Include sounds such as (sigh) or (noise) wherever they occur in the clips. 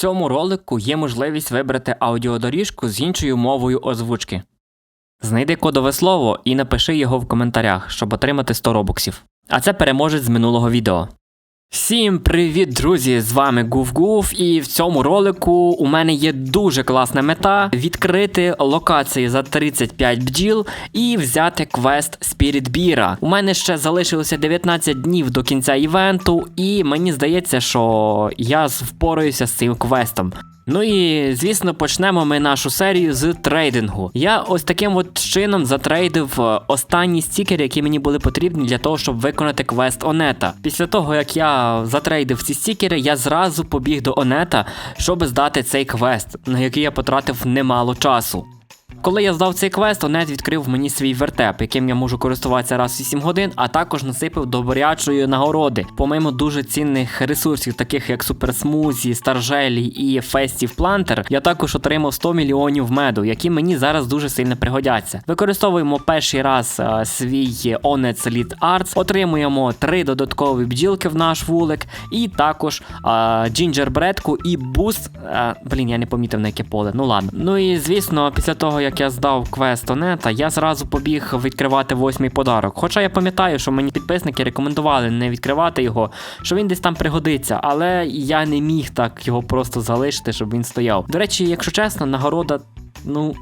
цьому ролику є можливість вибрати аудіодоріжку з іншою мовою озвучки. Знайди кодове слово і напиши його в коментарях, щоб отримати 100 робоксів. А це переможець з минулого відео. Всім привіт, друзі! З вами Гуф-Гуф, і в цьому ролику у мене є дуже класна мета відкрити локації за 35 бджіл і взяти квест Spirit Біра. У мене ще залишилося 19 днів до кінця івенту, і мені здається, що я впораюся з цим квестом. Ну і звісно, почнемо ми нашу серію з трейдингу. Я ось таким от чином затрейдив е, останні стікери, які мені були потрібні для того, щоб виконати квест Онета. Після того, як я затрейдив ці стікери, я зразу побіг до Онета, щоб здати цей квест, на який я потратив немало часу. Коли я здав цей квест, Онет відкрив мені свій вертеп, яким я можу користуватися раз в 8 годин, а також насипав добрячої нагороди, помимо дуже цінних ресурсів, таких як суперсмузі, старжелі і фестів плантер, я також отримав 100 мільйонів меду, які мені зараз дуже сильно пригодяться. Використовуємо перший раз а, свій Онет Elite Arts, отримуємо три додаткові бджілки в наш вулик, і також джинджербредку і буст. А, блін, я не помітив на яке поле. Ну ладно. Ну і звісно, після того як я здав квест Онета, я зразу побіг відкривати восьмий подарок. Хоча я пам'ятаю, що мені підписники рекомендували не відкривати його, що він десь там пригодиться, але я не міг так його просто залишити, щоб він стояв. До речі, якщо чесно, нагорода, ну.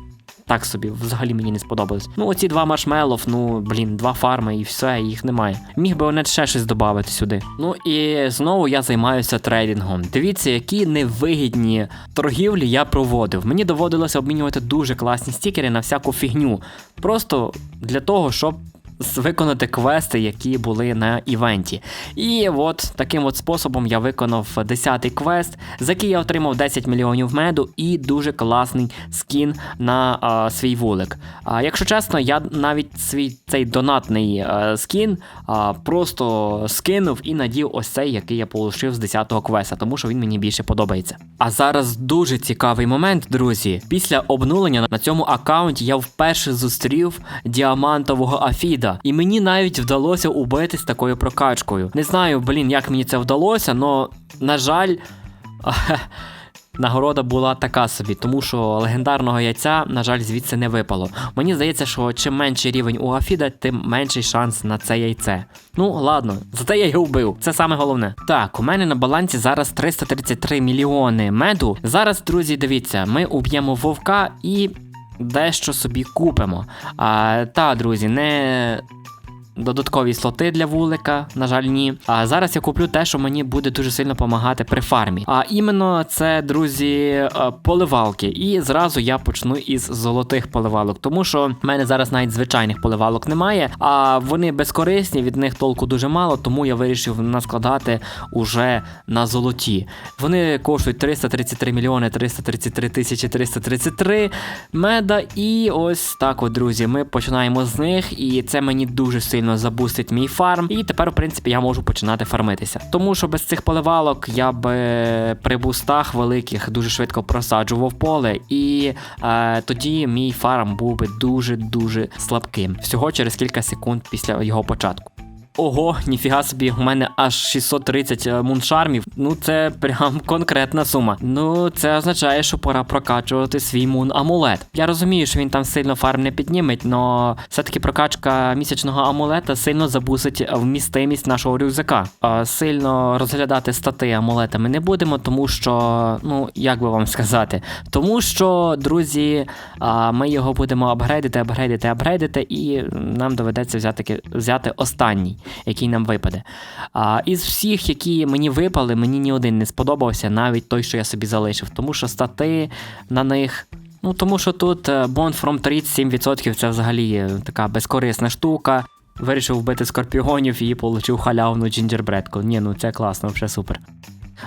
Так собі, взагалі мені не сподобалось. Ну, оці два маршмелов, ну блін, два фарми і все, їх немає. Міг би Онет ще щось додати сюди. Ну і знову я займаюся трейдингом. Дивіться, які невигідні торгівлі я проводив. Мені доводилося обмінювати дуже класні стікери на всяку фігню. Просто для того, щоб виконати квести, які були на івенті. І от таким от способом я виконав 10-й квест, за який я отримав 10 мільйонів меду і дуже класний скін на а, свій вулик. А якщо чесно, я навіть свій цей донатний а, скін а, просто скинув і надів ось цей, який я отримав з 10-го квеста, тому що він мені більше подобається. А зараз дуже цікавий момент, друзі. Після обнулення на цьому аккаунті я вперше зустрів діамантового Афіда. І мені навіть вдалося убити з такою прокачкою. Не знаю, блін, як мені це вдалося, але, на жаль. (laughs) Нагорода була така собі, тому що легендарного яйця, на жаль, звідси не випало. Мені здається, що чим менший рівень у Афіда, тим менший шанс на це яйце. Ну, ладно, зате я його вбив. Це саме головне. Так, у мене на балансі зараз 333 мільйони меду. Зараз, друзі, дивіться, ми уб'ємо вовка і дещо собі купимо. А, Та, друзі, не. Додаткові слоти для вулика, на жаль, ні. А зараз я куплю те, що мені буде дуже сильно допомагати при фармі. А іменно це, друзі, поливалки. І зразу я почну із золотих поливалок, тому що в мене зараз навіть звичайних поливалок немає, а вони безкорисні, від них толку дуже мало, тому я вирішив наскладати уже на золоті. Вони коштують 333 мільйони 333 тисячі 333 меда. І ось так, от, друзі, ми починаємо з них, і це мені дуже сильно забустить мій фарм. І тепер, в принципі, я можу починати фармитися. Тому що без цих поливалок я би при бустах великих дуже швидко просаджував поле, і е, тоді мій фарм був би дуже-дуже слабким. Всього через кілька секунд після його початку. Ого, ніфіга собі, у мене аж 630 муншармів. Ну це прям (laughs) конкретна сума. Ну це означає, що пора прокачувати свій мун амулет. Я розумію, що він там сильно фарм не підніметь, але все-таки прокачка місячного амулета сильно забусить вмістимість нашого рюкзака. А Сильно розглядати стати амулета ми не будемо, тому що, ну як би вам сказати, тому що, друзі, ми його будемо апгрейдити, апгрейдити, апгрейдити, і нам доведеться взяти взяти останній який нам випаде. А, Із всіх, які мені випали, мені ні один не сподобався, навіть той, що я собі залишив. Тому що стати на них. Ну, тому що тут е, Bond from Treat 7% це взагалі така безкорисна штука. Вирішив вбити скорпіонів і отримав халявну джинджербредку. Ні, ну це класно, вже супер.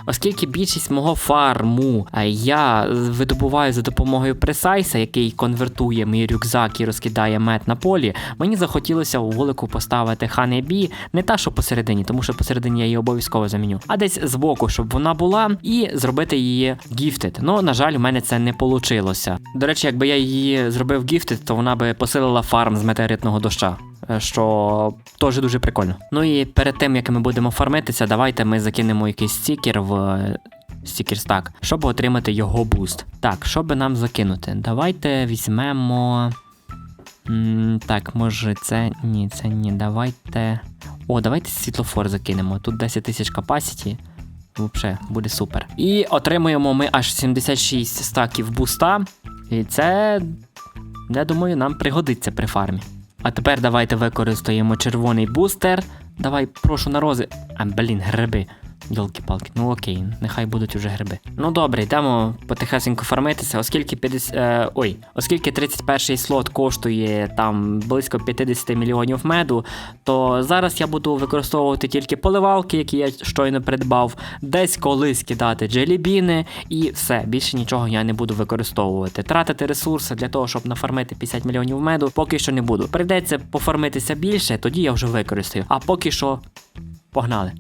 Оскільки більшість мого фарму я видобуваю за допомогою пресайса, який конвертує мій рюкзак і розкидає мед на полі, мені захотілося у вулику поставити ханебі, не та, що посередині, тому що посередині я її обов'язково заміню, а десь збоку, щоб вона була, і зробити її гіфтед. Ну, на жаль, у мене це не вийшло. До речі, якби я її зробив гіфтед, то вона би посилила фарм з метеоритного доща. Е, що теж дуже прикольно. Ну і перед тим як ми будемо фармитися, давайте ми закинемо якийсь стікер в стікерстак, щоб отримати його буст. Так, що би нам закинути? Давайте візьмемо. Так, може це. Ні, це ні. Давайте. О, давайте світлофор закинемо. Тут 10 тисяч капасіті. Вообще, буде супер. І отримуємо ми аж 76 стаків буста. І це, я думаю, нам пригодиться при фармі. А тепер давайте використаємо червоний бустер. Давай, прошу на рози. А, блін, гриби. Йолки-палки, ну окей, нехай будуть уже гриби. Ну добре, йдемо потихесенько фармитися, оскільки 50, е, ой, оскільки 31 слот коштує там близько 50 мільйонів меду, то зараз я буду використовувати тільки поливалки, які я щойно придбав, десь колись кидати джелібіни і все, більше нічого я не буду використовувати. Тратити ресурси для того, щоб нафармити 50 мільйонів меду, поки що не буду. Прийдеться пофармитися більше, тоді я вже використаю. А поки що погнали.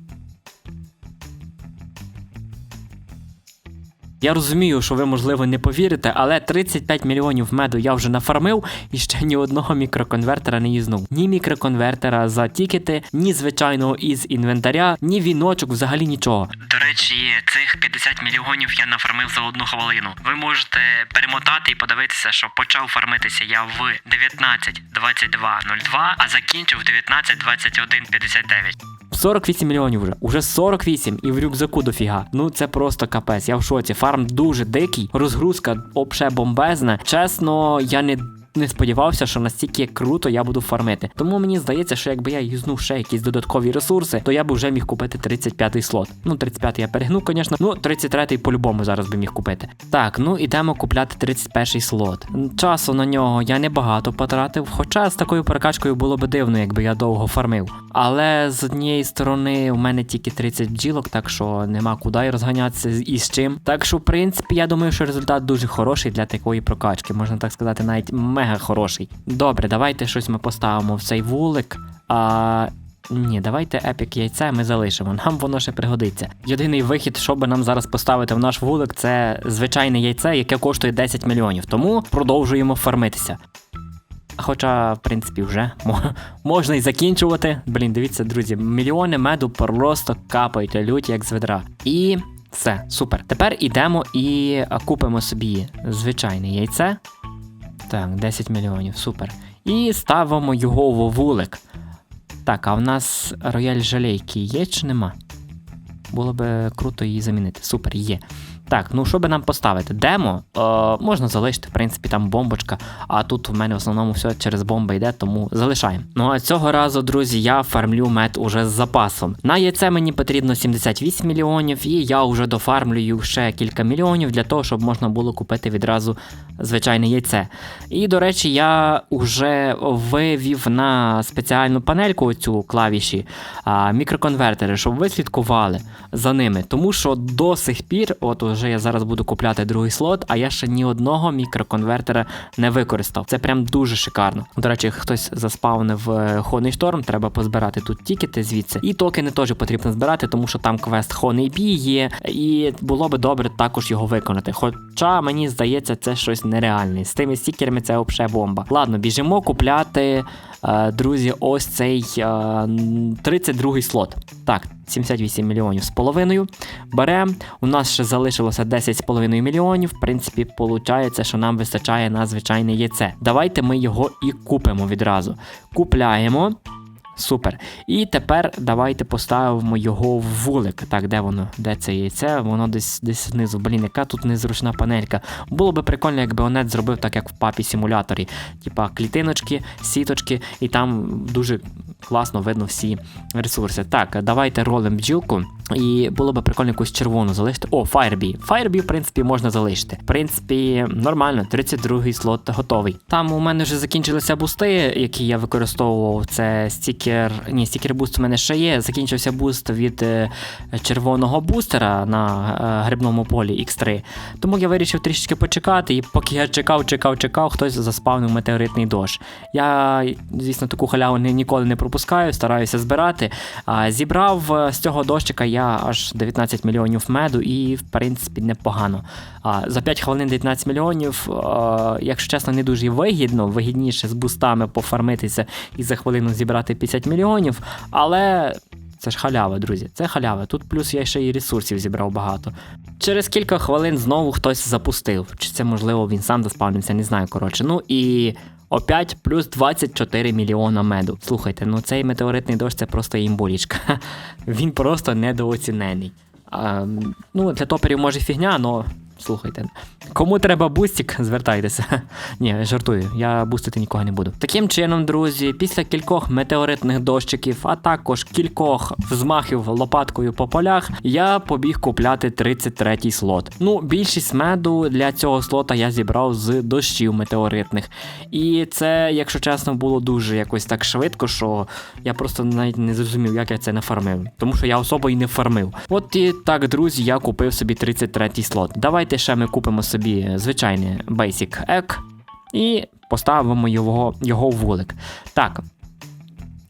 Я розумію, що ви, можливо, не повірите, але 35 мільйонів меду я вже нафармив і ще ні одного мікроконвертера не юзнув. Ні мікроконвертера за тікети, ні звичайного із інвентаря, ні віночок, взагалі нічого. До речі, цих 50 мільйонів я нафармив за одну хвилину. Ви можете перемотати і подивитися, що почав фармитися я в 19.22.02, а закінчив в 19.21.59. 48 мільйонів вже. Уже 48 і в рюкзаку дофіга. Ну це просто капець. Я в шоці. Фарм дуже дикий, розгрузка обше бомбезна. Чесно, я не. Не сподівався, що настільки круто я буду фармити. Тому мені здається, що якби я юзнув ще якісь додаткові ресурси, то я б вже міг купити 35-й слот. Ну, 35-й я перегнув, звісно. Ну, 33-й по-любому зараз би міг купити. Так, ну ідемо купляти 31-й слот. Часу на нього я небагато потратив, хоча з такою прокачкою було би дивно, якби я довго фармив. Але з однієї сторони у мене тільки 30 бджілок, так що нема куди розганятися і з чим. Так що, в принципі, я думаю, що результат дуже хороший для такої прокачки, можна так сказати, навіть мега хороший. Добре, давайте щось ми поставимо в цей вулик. А. Ні, давайте епік яйце ми залишимо. Нам воно ще пригодиться. Єдиний вихід, що би нам зараз поставити в наш вулик, це звичайне яйце, яке коштує 10 мільйонів. Тому продовжуємо фармитися. Хоча, в принципі, вже можна і закінчувати. Блін, дивіться, друзі, мільйони меду просто капають люті, як з ведра. І все, супер. Тепер ідемо і купимо собі звичайне яйце. Так, 10 мільйонів, супер. І ставимо його в вулик. Так, а в нас рояль жалейки є чи нема? Було би круто її замінити. Супер, є. Так, ну що би нам поставити? Демо е, можна залишити, в принципі, там бомбочка, а тут в мене в основному все через бомби йде, тому залишаємо. Ну а цього разу, друзі, я фармлю мед уже з запасом. На яйце мені потрібно 78 мільйонів, і я вже дофармлюю ще кілька мільйонів для того, щоб можна було купити відразу звичайне яйце. І, до речі, я вже вивів на спеціальну панельку оцю клавіші а, мікроконвертери, щоб ви слідкували за ними. Тому що до сих пір, от уже я зараз буду купляти другий слот, а я ще ні одного мікроконвертера не використав. Це прям дуже шикарно. До речі, хтось заспавнив е, Honey Storm, треба позбирати тут тікети звідси. І токени теж потрібно збирати, тому що там квест Honey Bee є, і було би добре також його виконати. Хоча мені здається, це щось нереальне. З тими стікерами це взагалі бомба. Ладно, біжимо купляти, е, друзі, ось цей е, 32-й слот. Так, 78 мільйонів з половиною. Беремо. У нас ще залишилося 10,5 мільйонів. В принципі, виходить, що нам вистачає на звичайне яйце. Давайте ми його і купимо відразу. Купляємо. Супер. І тепер давайте поставимо його в вулик. Так, де воно? Де це яйце? Воно десь десь знизу. Блін, яка тут незручна панелька. Було би прикольно, якби Онет зробив так, як в папі симуляторі. Типа клітиночки, сіточки, і там дуже класно видно всі ресурси. Так, давайте ролимо бджілку. І було би прикольно якусь червону залишити. О, Firebee. Firebee, в принципі, можна залишити. В принципі, нормально, 32-й слот готовий. Там у мене вже закінчилися бусти, які я використовував. Це стікер. Ні, стікер буст у мене ще є. Закінчився буст від е, червоного бустера на е, грибному полі X3. Тому я вирішив трішечки почекати, і поки я чекав, чекав, чекав, хтось заспавнив метеоритний дощ. Я, звісно, таку халяву ні- ніколи не пропускаю, стараюся збирати. Зібрав е, з цього дощика я аж 19 мільйонів меду, і в принципі непогано. А, за 5 хвилин 19 мільйонів, якщо чесно, не дуже вигідно, вигідніше з бустами пофармитися і за хвилину зібрати 50 мільйонів, але. Це ж халява, друзі. Це халява. Тут плюс я ще і ресурсів зібрав багато. Через кілька хвилин знову хтось запустив. Чи це можливо він сам заспавнився, не знаю. Коротше. Ну і опять плюс 24 мільйона меду. Слухайте, ну цей метеоритний дощ це просто імболічка. (laughs) Він просто недооцінений. А, ну, для топерів може фігня, але слухайте. Кому треба бустик, звертайтеся. Ні, жартую, я бустити нікого не буду. Таким чином, друзі, після кількох метеоритних дощиків, а також кількох взмахів лопаткою по полях, я побіг купляти 33-й слот. Ну, більшість меду для цього слота я зібрав з дощів метеоритних. І це, якщо чесно, було дуже якось так швидко, що я просто навіть не зрозумів, як я це нафармив. Тому що я особо і не фармив. От і так, друзі, я купив собі 33-й слот. Давайте ще ми купимо собі звичайний Basic Egg і поставимо його, його в вулик. Так.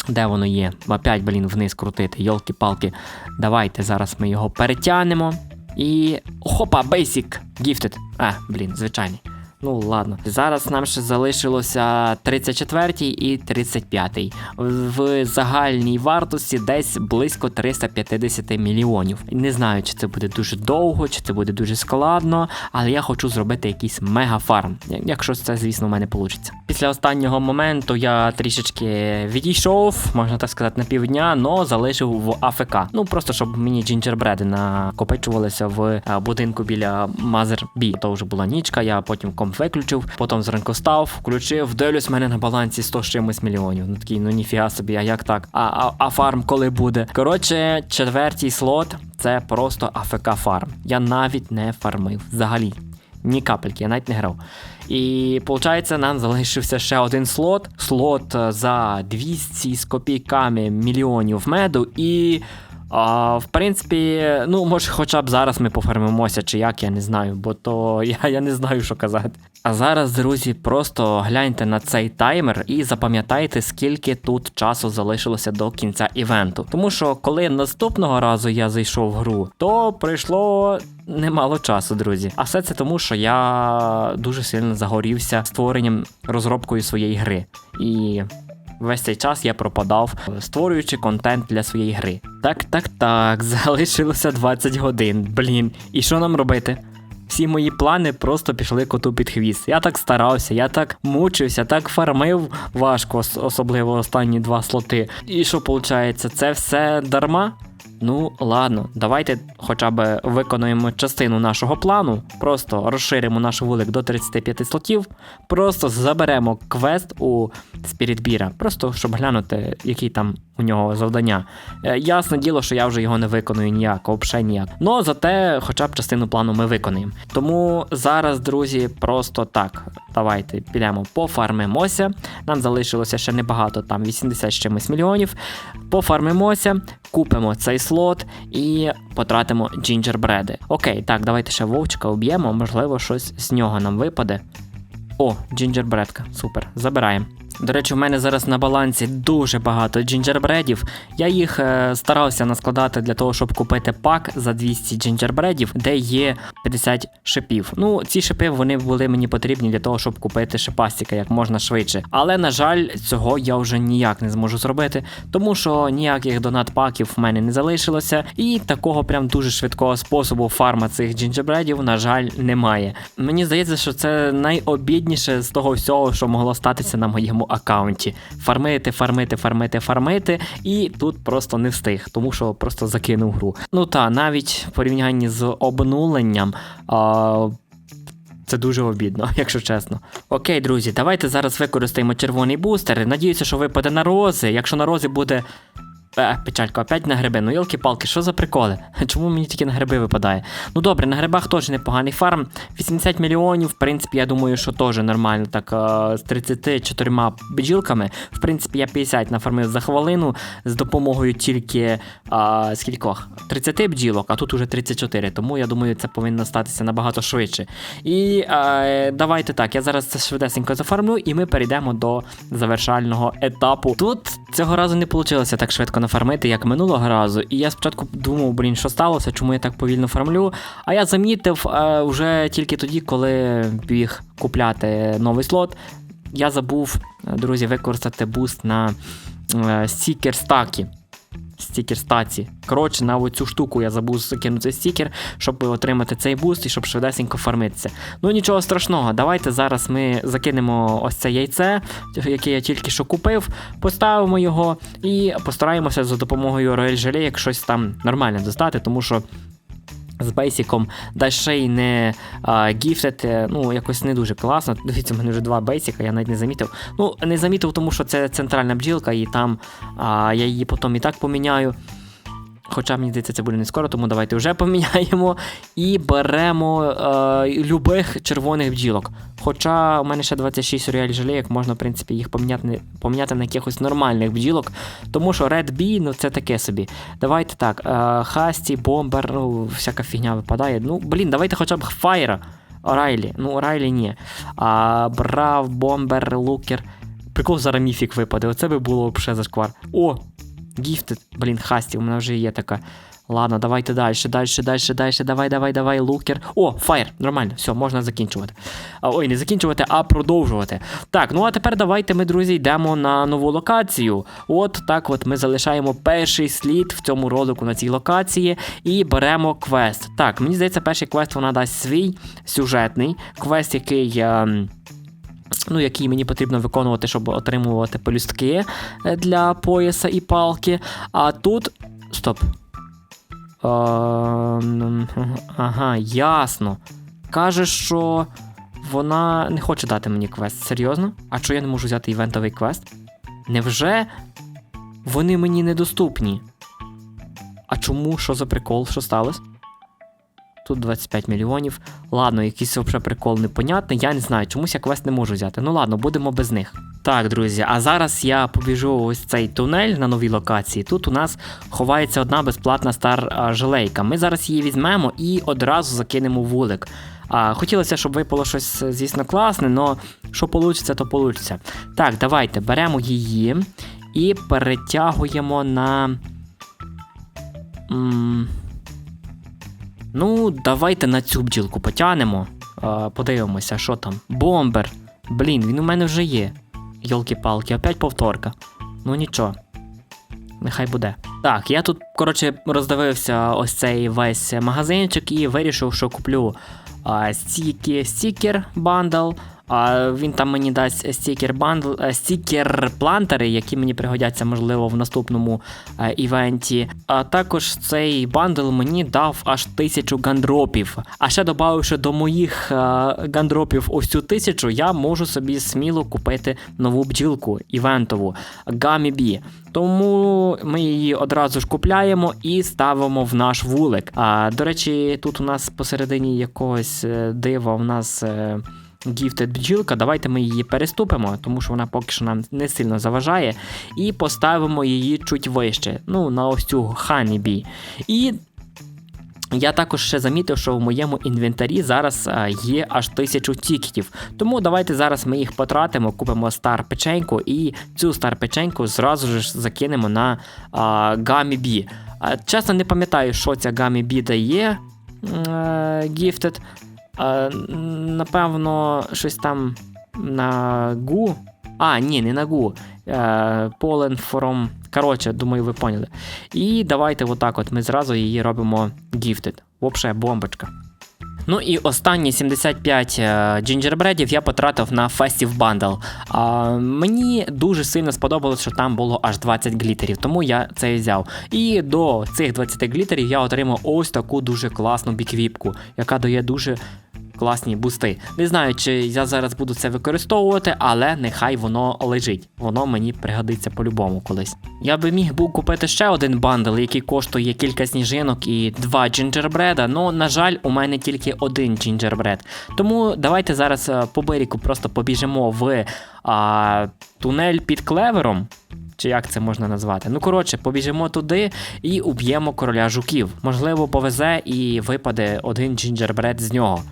Де воно є? Опять, блін, вниз крутити, йолки-палки. Давайте зараз ми його перетягнемо. І. Хопа, Basic! Gifted. А, блін, звичайний. Ну ладно. Зараз нам ще залишилося 34 і 35. В загальній вартості десь близько 350 мільйонів. Не знаю, чи це буде дуже довго, чи це буде дуже складно, але я хочу зробити якийсь мегафарм, якщо це, звісно, в мене вийде. Після останнього моменту я трішечки відійшов, можна так сказати, на півдня, но залишив в АФК. Ну просто щоб мені джинджербреди накопичувалися в е, будинку біля Мазер Бі. То вже була нічка, я потім комп виключив, потім зранку став, включив, дивлюсь, в мене на балансі 100 з чимось мільйонів. Ну такий, ну ніфіга собі, а як так? А, а, а фарм коли буде? Коротше, четвертій слот це просто АФК фарм. Я навіть не фармив взагалі. Ні капельки, я навіть не грав. І виходить, нам залишився ще один слот. Слот е, за 200 з копійками мільйонів меду і. А, В принципі, ну, може, хоча б зараз ми пофармимося, чи як, я не знаю, бо то (laughs) я, я не знаю, що казати. А зараз, друзі, просто гляньте на цей таймер і запам'ятайте, скільки тут часу залишилося до кінця івенту. Тому що коли наступного разу я зайшов в гру, то пройшло. Немало часу, друзі. А все це тому, що я дуже сильно загорівся створенням розробкою своєї гри. І Весь цей час я пропадав, створюючи контент для своєї гри. Так, так, так, (laughs) залишилося 20 годин. Блін, і що нам робити? Всі мої плани просто пішли коту під хвіст. Я так старався, я так мучився, так фармив важко, особливо останні два слоти. І що виходить, це все дарма? Ну, ладно, давайте хоча б виконуємо частину нашого плану, просто розширимо наш вулик до 35 слотів, просто заберемо квест у Спірітбіра, просто щоб глянути, який там у нього завдання. Е, ясне діло, що я вже його не виконую ніяк, взагалі ніяк. Ну зате, хоча б частину плану ми виконуємо. Тому зараз, друзі, просто так. Давайте підемо пофармимося. Нам залишилося ще небагато, там 80 з чимось мільйонів. Пофармимося, купимо цей слот і потратимо джинджербреди. Окей, так, давайте ще вовчика об'ємо, можливо, щось з нього нам випаде. О, джинджербредка, супер, забираємо. До речі, в мене зараз на балансі дуже багато джинджербредів. Я їх е, старався наскладати для того, щоб купити пак за 200 джинджербредів, де є 50 шипів. Ну, ці шипи вони були мені потрібні для того, щоб купити шипастіка як можна швидше. Але, на жаль, цього я вже ніяк не зможу зробити, тому що ніяких донат-паків в мене не залишилося, і такого прям дуже швидкого способу фарма цих джинджербредів, на жаль, немає. Мені здається, що це найобідніше з того всього, що могло статися на моєму аккаунті. Фармити, фармити, фармити, фармити, і тут просто не встиг, тому що просто закинув гру. Ну та навіть в порівнянні з обнуленням. А... Це дуже обідно, (laughs) якщо чесно. Окей, друзі, давайте зараз використаємо червоний бустер. Надіюся, що випаде на рози. Якщо на розі буде Е, печалька, опять на гриби. Ну, йолки-палки, що за приколи? Чому мені тільки на гриби випадає? Ну добре, на грибах теж непоганий фарм. 80 мільйонів, в принципі, я думаю, що теж нормально. Так, з 34 бджілками. В принципі, я 50 нафармив за хвилину з допомогою тільки а, скількох? 30 бджілок, а тут уже 34. Тому я думаю, це повинно статися набагато швидше. І а, давайте так, я зараз це швидесенько зафармлю, і ми перейдемо до завершального етапу. Тут цього разу не вийшло так швидко нафармити, як минулого разу. І я спочатку думав, блін, що сталося, чому я так повільно фармлю. А я замітив е, вже тільки тоді, коли біг купляти новий слот. Я забув, друзі, використати буст на е, стікер стаки. Стікер стаці. Коротше, на оцю штуку я забув закинути стікер, щоб отримати цей буст і щоб швидесенько фармитися. Ну нічого страшного, давайте зараз ми закинемо ось це яйце, яке я тільки що купив, поставимо його і постараємося за допомогою рояль-желе, як щось там нормально достати, тому що. З бейсіком, да ще й не гіфтити, ну якось не дуже класно. Дивіться, в мене вже два бейсика, я навіть не замітив. Ну, не замітив, тому що це центральна бджілка, і там а, я її потім і так поміняю. Хоча мені здається, це буде не скоро, тому давайте вже поміняємо і беремо е, любих червоних бджілок. Хоча у мене ще 26 рояль жалеєк, можна, в принципі, їх поміняти, поміняти на якихось нормальних бджілок. Тому що Red Bee, ну це таке собі. Давайте так, е, Хасті, Бомбер, ну, всяка фігня випадає. Ну, блін, давайте хоча б Файра. Райлі. Ну, Райлі ні. А, Брав, Бомбер, Лукер. Прикол зараз міфік випаде. Оце би було взагалі зашквар. О! Гіфтед, блін, Хасті, у мене вже є така. Ладно, давайте далі, далі, далі, далі, давай, давай, давай, лукер. О, фаєр, нормально, все, можна закінчувати. Ой, не закінчувати, а продовжувати. Так, ну а тепер давайте ми, друзі, йдемо на нову локацію. От так от ми залишаємо перший слід в цьому ролику на цій локації і беремо квест. Так, мені здається, перший квест вона дасть свій сюжетний квест, який. ем, Ну, який мені потрібно виконувати, щоб отримувати полюстки е, для пояса і палки. А тут. Стоп. Ага, ясно. Каже, що вона не хоче дати мені квест. Серйозно? А що я не можу взяти івентовий квест? Невже вони мені недоступні? А чому? Що за прикол? Що сталося? Тут 25 мільйонів. Ладно, якийсь взагалі прикол непонятний. Я не знаю, чомусь я квест не можу взяти. Ну ладно, будемо без них. Так, друзі, а зараз я побіжу ось цей тунель на новій локації. Тут у нас ховається одна безплатна стар жилейка. Ми зараз її візьмемо і одразу закинемо вулик. А, хотілося, щоб випало щось, звісно, класне, але що вийде, то вийде. Так, давайте беремо її і перетягуємо на. Ну, давайте на цю бджілку потягнемо. А, подивимося, що там. Бомбер. Блін, він у мене вже є. Йолки-палки, опять повторка. Ну нічого. Нехай буде. Так, я тут, коротше, роздивився ось цей весь магазинчик і вирішив, що куплю а, стіки, стікер бандл. А він там мені дасть стікер бандл, е, стікер плантери, які мені пригодяться, можливо, в наступному е, івенті. А також цей бандл мені дав аж тисячу гандропів. А ще додавши до моїх е, гандропів ось цю тисячу, я можу собі сміло купити нову бджілку івентову Гамі Бі. Тому ми її одразу ж купляємо і ставимо в наш вулик. А до речі, тут у нас посередині якогось дива у нас. Е, Gifted бджілка, давайте ми її переступимо, тому що вона поки що нам не сильно заважає. І поставимо її чуть вище. Ну, на ось цю Honeybee. І я також ще замітив, що в моєму інвентарі зараз а, є аж тисячу тікетів. Тому давайте зараз ми їх потратимо, купимо стар печеньку і цю стар печеньку зразу ж закинемо на а, Gummy Bee. А, чесно, не пам'ятаю, що ця Gummy Bee дає. е, Gifted. Напевно, щось там на гу. А, ні, не на гу. Е, Pollen. Коротше, думаю, ви поняли. І давайте отак от ми зразу її робимо gifted. Вообще бомбочка. Ну і останні 75 е, джинджербредів я потратив на Festive Bundle. А, мені дуже сильно сподобалось, що там було аж 20 глітерів, тому я це і взяв. І до цих 20 глітерів я отримав ось таку дуже класну біквіпку, яка дає дуже класні бусти. Не знаю, чи я зараз буду це використовувати, але нехай воно лежить. Воно мені пригодиться по-любому колись. Я би міг був купити ще один бандл, який коштує кілька сніжинок і два джинджербреда. Ну, на жаль, у мене тільки один джинджербред. Тому давайте зараз е, по берегу просто побіжимо в а, тунель під клевером. Чи як це можна назвати? Ну, коротше, побіжимо туди і уб'ємо короля жуків. Можливо, повезе і випаде один джинджербред з нього.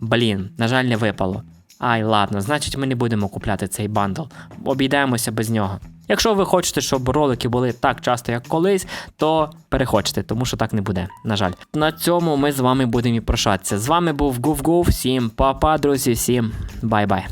Блін, на жаль, не випало. Ай, ладно, значить ми не будемо купляти цей бандл. Обійдемося без нього. Якщо ви хочете, щоб ролики були так часто, як колись, то переходьте, тому що так не буде, на жаль. На цьому ми з вами будемо і прощатися. З вами був GoofGoof, всім па-па, друзі, всім бай-бай.